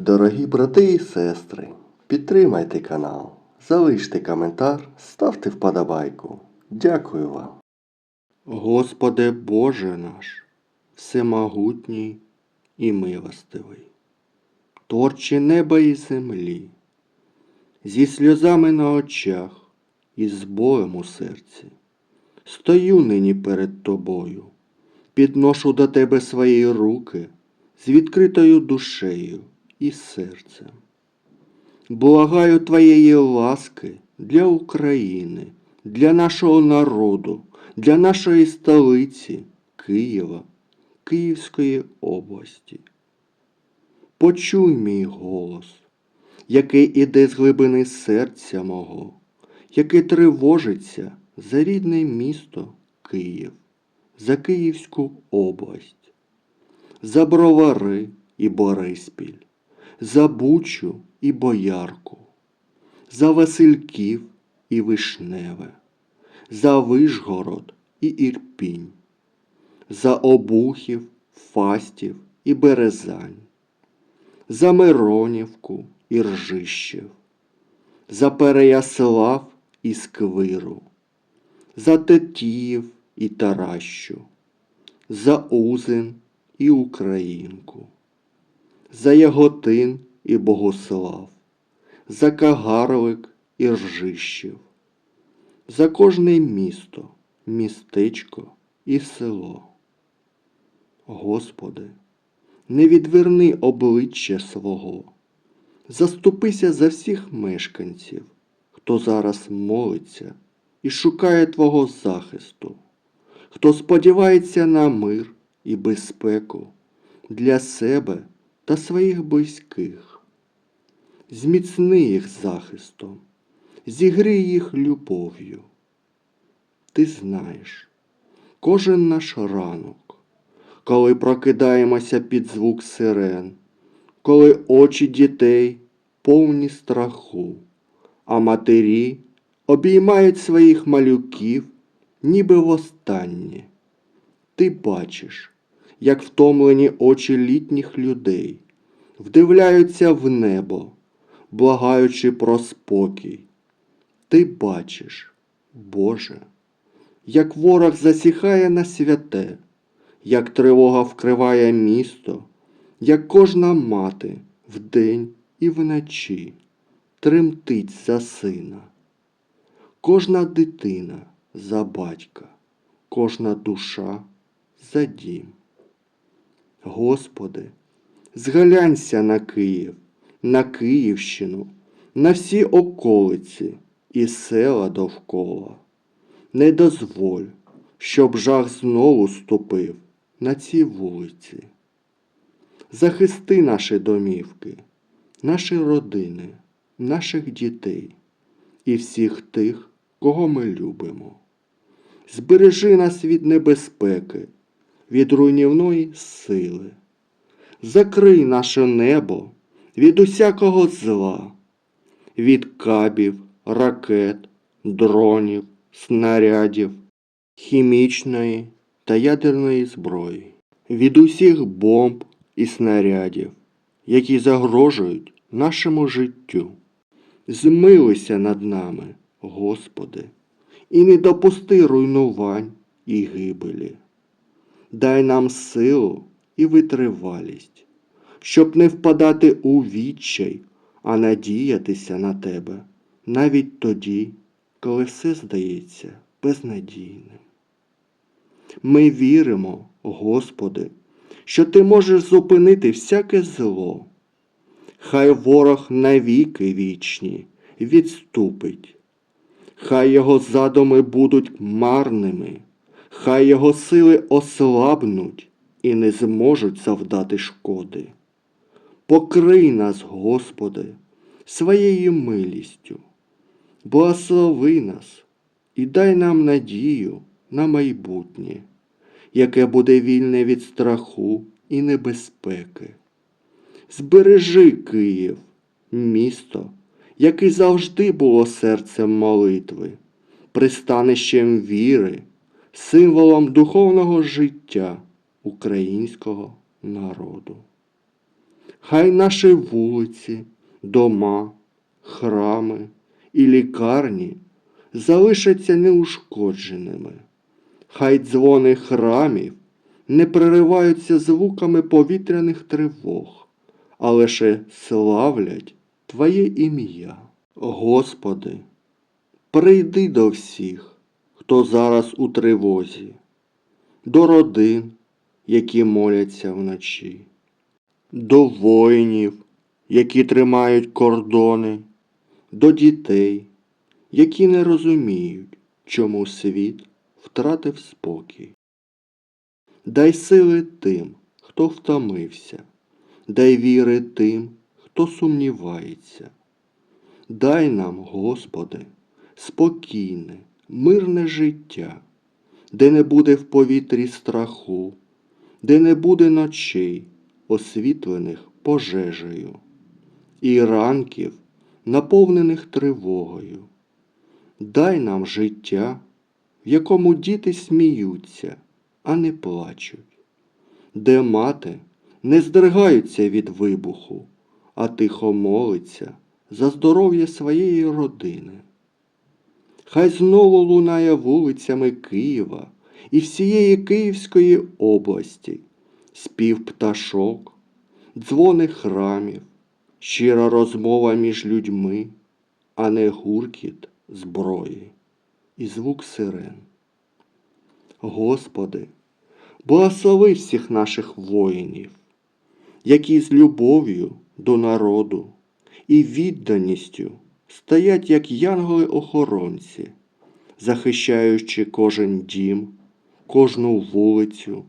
Дорогі брати і сестри, підтримайте канал, залиште коментар, ставте вподобайку. Дякую вам. Господи Боже наш, всемогутній і милостивий, творче неба і землі, зі сльозами на очах і з болем у серці, стою нині перед Тобою, підношу до Тебе свої руки з відкритою душею і серцем. Благаю Твоєї ласки для України, для нашого народу, для нашої столиці Києва, Київської області. Почуй мій голос, який іде з глибини серця мого, яке тривожиться за рідне місто Київ, за Київську область, за бровари і Бориспіль, за Бучу і Боярку, за Васильків і Вишневе, за Вишгород і Ірпінь, за Обухів, Фастів і Березань, за Миронівку і Ржищев, за Переяслав і Сквиру, за Тетіїв і Таращу, за Узин і Українку, за Яготин і Богослав, за Кагарлик і Ржищев, за кожне місто, містечко і село. Господи, не відверни обличчя свого, заступися за всіх мешканців, хто зараз молиться і шукає Твого захисту, хто сподівається на мир і безпеку для себе та своїх близьких. Зміцни їх захистом, зігри їх любов'ю. Ти знаєш, кожен наш ранок, коли прокидаємося під звук сирен, коли очі дітей повні страху, а матері обіймають своїх малюків, ніби востаннє. Ти бачиш, як втомлені очі літніх людей вдивляються в небо, благаючи про спокій. Ти бачиш, Боже, як ворог засіхає на святе, як тривога вкриває місто, як кожна мати вдень і вночі тремтить за сина, кожна дитина за батька, кожна душа за дім. Господи, зглянься на Київ, на Київщину, на всі околиці і села довкола. Не дозволь, щоб жах знову ступив на ці вулиці. Захисти наші домівки, наші родини, наших дітей і всіх тих, кого ми любимо. Збережи нас від небезпеки, від руйнівної сили. Закрий наше небо від усякого зла, від кабів, ракет, дронів, снарядів, хімічної та ядерної зброї, від усіх бомб і снарядів, які загрожують нашому життю. Змилися над нами, Господи, і не допусти руйнувань і гибелі. Дай нам силу і витривалість, щоб не впадати у відчай, а надіятися на Тебе навіть тоді, коли все здається безнадійним. Ми віримо, Господи, що Ти можеш зупинити всяке зло. Хай ворог навіки вічні відступить, хай його задуми будуть марними, хай його сили ослабнуть і не зможуть завдати шкоди. Покрий нас, Господи, своєю милістю, благослови нас і дай нам надію на майбутнє, яке буде вільне від страху і небезпеки. Збережи Київ, місто, яке завжди було серцем молитви, пристанищем віри, символом духовного життя українського народу. Хай наші вулиці, дома, храми і лікарні залишаться неушкодженими. Хай дзвони храмів не перериваються звуками повітряних тривог, а лише славлять Твоє ім'я. Господи, прийди до всіх, хто зараз у тривозі, до родин, які моляться вночі, до воїнів, які тримають кордони, до дітей, які не розуміють, чому світ втратив спокій. Дай сили тим, хто втомився, дай віри тим, хто сумнівається. Дай нам, Господи, спокійне, мирне життя, де не буде в повітрі страху, де не буде ночей, освітлених пожежею, і ранків, наповнених тривогою. Дай нам життя, в якому діти сміються, а не плачуть, де мати не здригаються від вибуху, а тихо молиться за здоров'я своєї родини. Хай знову лунає вулицями Києва і всієї Київської області, спів пташок, дзвони храмів, щира розмова між людьми, а не гуркіт зброї і звук сирен. Господи, благослови всіх наших воїнів, які з любов'ю до народу і відданістю стоять як янголи-охоронці, захищаючи кожен дім, кожну вулицю,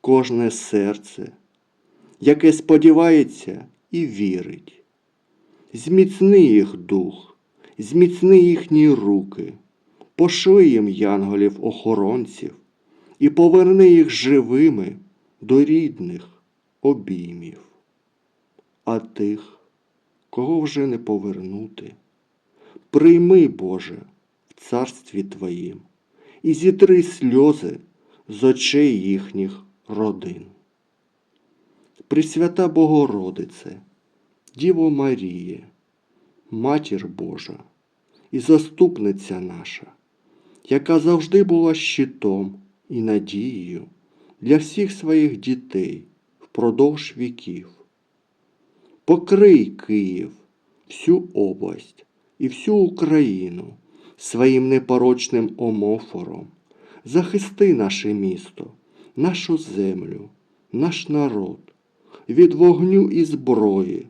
кожне серце, яке сподівається і вірить. Зміцни їх дух, зміцни їхні руки, пошли їм янголів-охоронців і поверни їх живими до рідних обіймів. А тих, кого вже не повернути, прийми, Боже, в царстві Твоїм і зітри сльози з очей їхніх родин. Пресвята Богородице, Діво Маріє, Матір Божа і заступниця наша, яка завжди була щитом і надією для всіх своїх дітей впродовж віків. Покрий Київ, всю область і всю Україну своїм непорочним омофором. Захисти наше місто, нашу землю, наш народ від вогню і зброї,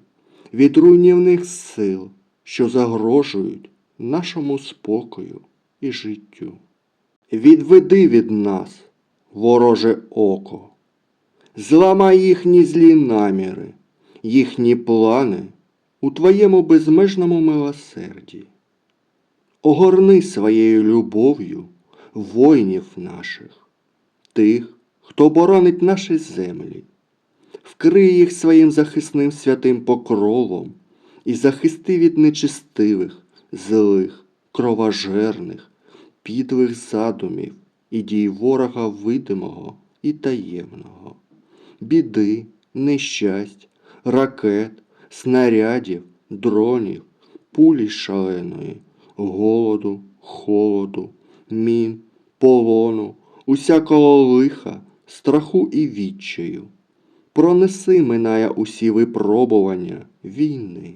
від руйнівних сил, що загрожують нашому спокою і життю. Відведи від нас, вороже око, зламай їхні злі наміри, їхні плани у Твоєму безмежному милосерді. Огорни своєю любов'ю воїнів наших, тих, хто боронить наші землі, вкрий їх своїм захисним святим покровом і захисти від нечистивих, злих, кровожерних, підлих задумів і дій ворога видимого і таємного, біди, нещасть, ракет, снарядів, дронів, пулі шаленої, голоду, холоду, мін, полону, усякого лиха, страху і відчаю. Пронеси минає усі випробування війни.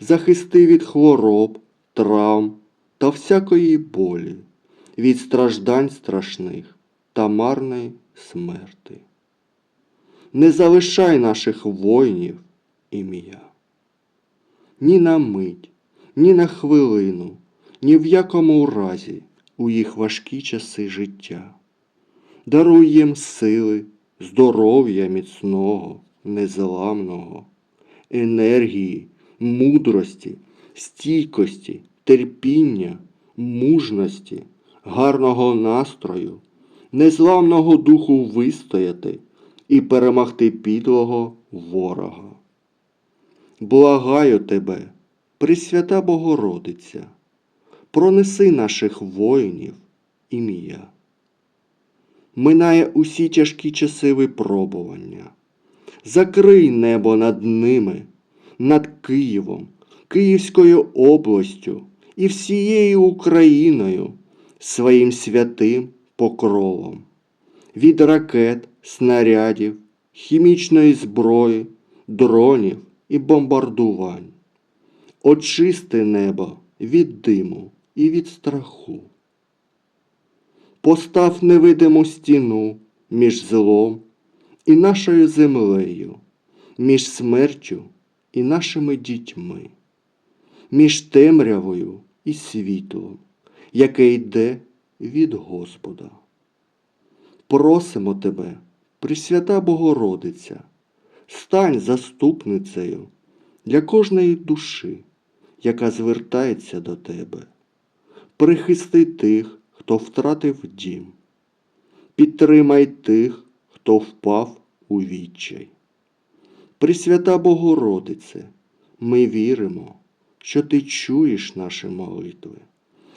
Захисти від хвороб, травм та всякої болі, від страждань страшних та марної смерти. Не залишай наших воїнів ім'я. Ні на мить, ні на хвилину, ні в якому разі у їх важкі часи життя. Даруй їм сили, здоров'я міцного, незламного, енергії, мудрості, стійкості, терпіння, мужності, гарного настрою, незламного духу вистояти і перемогти підлого ворога. Благаю тебе, Пресвята Богородиця, пронеси наших воїнів ім'я. Минає усі тяжкі часи випробування, Закрий небо над ними, над Києвом, Київською областю і всією Україною своїм святим покровом. Від ракет, снарядів, хімічної зброї, дронів і бомбардувань. Очисти небо від диму і від страху. Постав невидиму стіну між злом і нашою землею, між смертю і нашими дітьми, між темрявою і світлом, яке йде від Господа. Просимо тебе, Пресвята Богородиця, стань заступницею для кожної душі, яка звертається до тебе. Прихисти тих, хто втратив дім. Підтримай тих, хто впав у відчай. Пресвята Богородице, ми віримо, що ти чуєш наші молитви,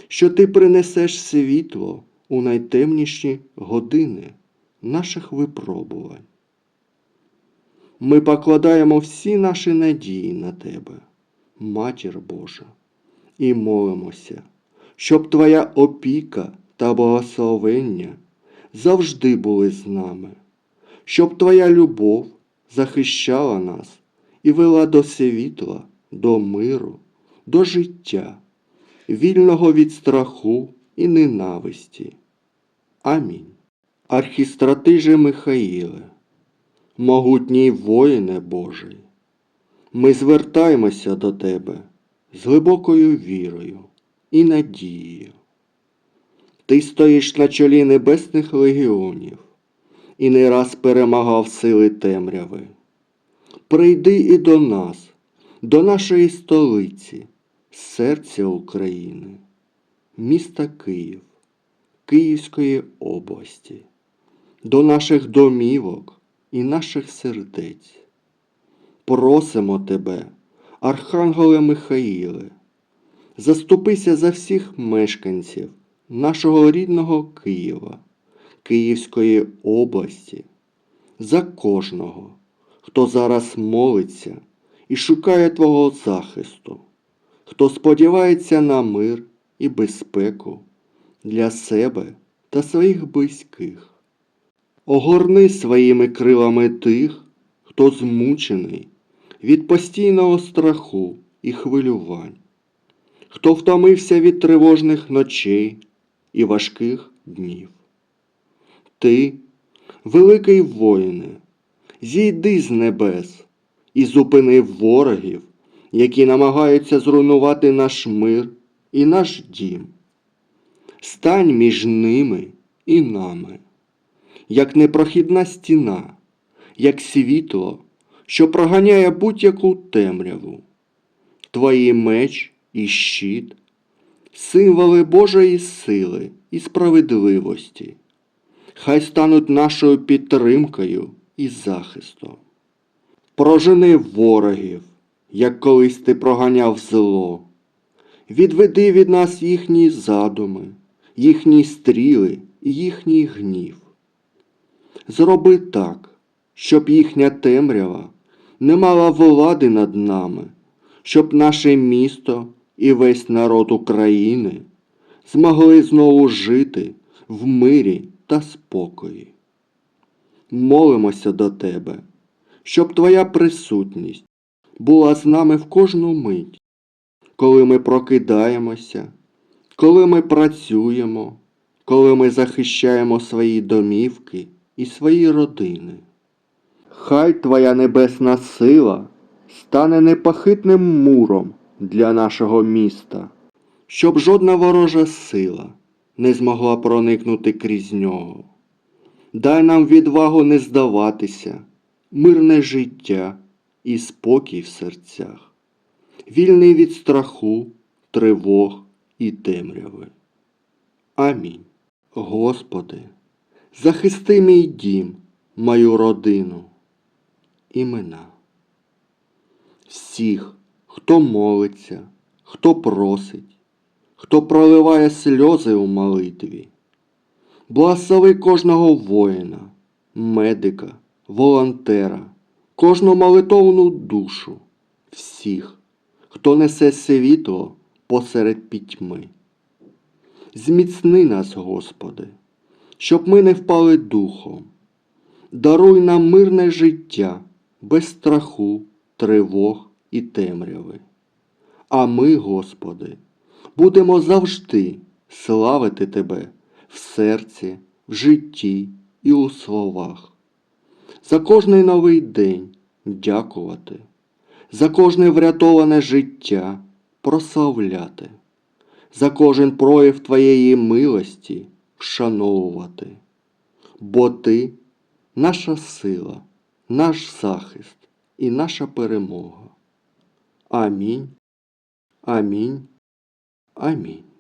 що ти принесеш світло у найтемніші години наших випробувань. Ми покладаємо всі наші надії на тебе, Матір Божа, і молимося, щоб Твоя опіка та благословення завжди були з нами, щоб Твоя любов захищала нас і вела до світла, до миру, до життя, вільного від страху і ненависті. Амінь. Архістратиже Михаїле, могутній воїне Божий, ми звертаємося до Тебе з глибокою вірою і надією. Ти стоїш на чолі небесних легіонів і не раз перемагав сили темряви. Прийди і до нас, до нашої столиці, серця України, міста Київ, Київської області, до наших домівок і наших сердець. Просимо тебе, Архангеле Михаїле, заступися за всіх мешканців нашого рідного Києва, Київської області, за кожного, хто зараз молиться і шукає Твого захисту, хто сподівається на мир і безпеку для себе та своїх близьких. Огорни своїми крилами тих, хто змучений від постійного страху і хвилювань, хто втомився від тривожних ночей і важких днів. Ти, великий воїне, зійди з небес і зупини ворогів, які намагаються зруйнувати наш мир і наш дім. Стань між ними і нами, як непрохідна стіна, як світло, що проганяє будь-яку темряву. Твої меч і щит, символи Божої сили і справедливості, хай стануть нашою підтримкою і захистом. Прожени ворогів, як колись ти проганяв зло. Відведи від нас їхні задуми, їхні стріли і їхній гнів. Зроби так, щоб їхня темрява не мала влади над нами, щоб наше місто і весь народ України змогли знову жити в мирі та спокої. Молимося до Тебе, щоб Твоя присутність була з нами в кожну мить, коли ми прокидаємося, коли ми працюємо, коли ми захищаємо свої домівки і свої родини. Хай Твоя небесна сила стане непохитним муром для нашого міста, щоб жодна ворожа сила не змогла проникнути крізь нього. Дай нам відвагу не здаватися, мирне життя і спокій в серцях, вільний від страху, тривог і темряви. Амінь. Господи, захисти мій дім, мою родину, імена. Всіх, хто молиться, хто просить, хто проливає сльози у молитві. Благослови кожного воїна, медика, волонтера, кожну молитовну душу, всіх, хто несе світло посеред пітьми. Зміцни нас, Господи, щоб ми не впали духом. Даруй нам мирне життя без страху, тривог і темряви. А ми, Господи, будемо завжди славити Тебе в серці, в житті і у словах. За кожний новий день дякувати, за кожне врятоване життя прославляти, за кожен прояв Твоєї милості вшановувати. Бо Ти наша сила, наш захист і наша перемога. Амінь. Амінь. Амінь.